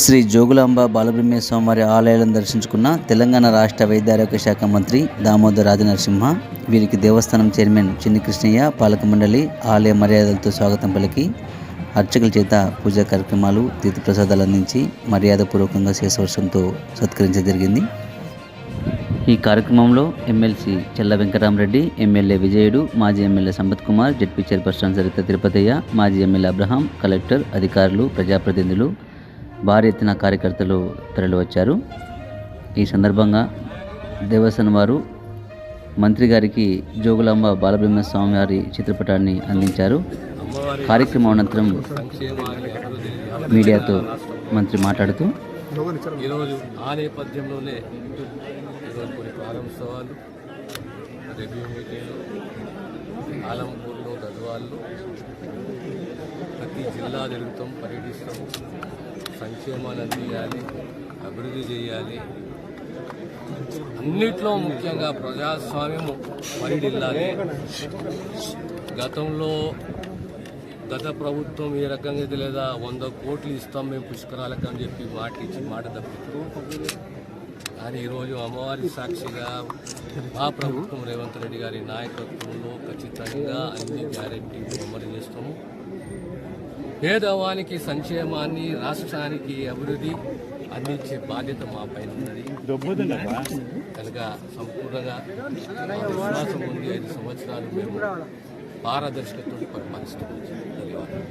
శ్రీ జోగులాంబ బాలబ్రహ్మేశ్వరం వారి ఆలయాలను దర్శించుకున్న తెలంగాణ రాష్ట్ర వైద్య ఆరోగ్య శాఖ మంత్రి దామోదర్ రాజనరసింహ వీరికి దేవస్థానం చైర్మన్ చిన్ని కృష్ణయ్య పాలక మండలి ఆలయ మర్యాదలతో స్వాగతం పలికి అర్చకుల చేత పూజా కార్యక్రమాలు తీర్థప్రసాదాలు అందించి మర్యాదపూర్వకంగా శేషవర్షంతో సత్కరించడం జరిగింది. ఈ కార్యక్రమంలో ఎమ్మెల్సీ చెల్ల వెంకటరామరెడ్డి ఎమ్మెల్యే విజయుడు మాజీ MLA Sampath Kumar ZP chairperson Saritha Tirupathaiah మాజీ ఎమ్మెల్యే అబ్రహాం కలెక్టర్ అధికారులు ప్రజాప్రతినిధులు భారీ ఎత్తున కార్యకర్తలు తరలివచ్చారు. ఈ సందర్భంగా దేవస్థానం వారు మంత్రి గారికి జోగులాంబ బాలబ్రహ్మస్వామి వారి చిత్రపటాన్ని అందించారు. కార్యక్రమం అనంతరం మీడియాతో మంత్రి మాట్లాడుతూ ఈరోజు ఆ నేపథ్యంలోనే ఈరోజు కొన్ని ప్రారంభోత్సవాలు రెవ్యూ మీటింగ్లు ఆలంపూర్లో గద్వాల్లో ప్రతి జిల్లా జరుగుతాం పర్యటిస్తాం. సంక్షేమాలు అందియాలి అభివృద్ధి చేయాలి. అన్నిట్లో ముఖ్యంగా ప్రజాస్వామ్యం పరిడిల్లాలి గతంలో గత ప్రభుత్వం ఏ రకంగా అయితే లేదా వంద కోట్లు ఇస్తాం మేము పుష్కరాలకు అని చెప్పి మాట ఇచ్చి మాట తప్పిస్తూ కానీ ఈరోజు అమ్మవారి సాక్షిగా మా ప్రభుత్వం రేవంత్ రెడ్డి గారి నాయకత్వంలో ఖచ్చితంగా అన్ని గ్యారెంటీలు అమలు చేస్తాము. పేదవానికి సంక్షేమాన్ని రాష్ట్రానికి అభివృద్ధి అందించే బాధ్యత మా పైన ఉన్నది. కనుక సంపూర్ణంగా విశ్వాసం ఉంది ఐదు సంవత్సరాలు మేము పారదర్శకతతో పరిపాలిస్తాం ధన్యవాదాలు.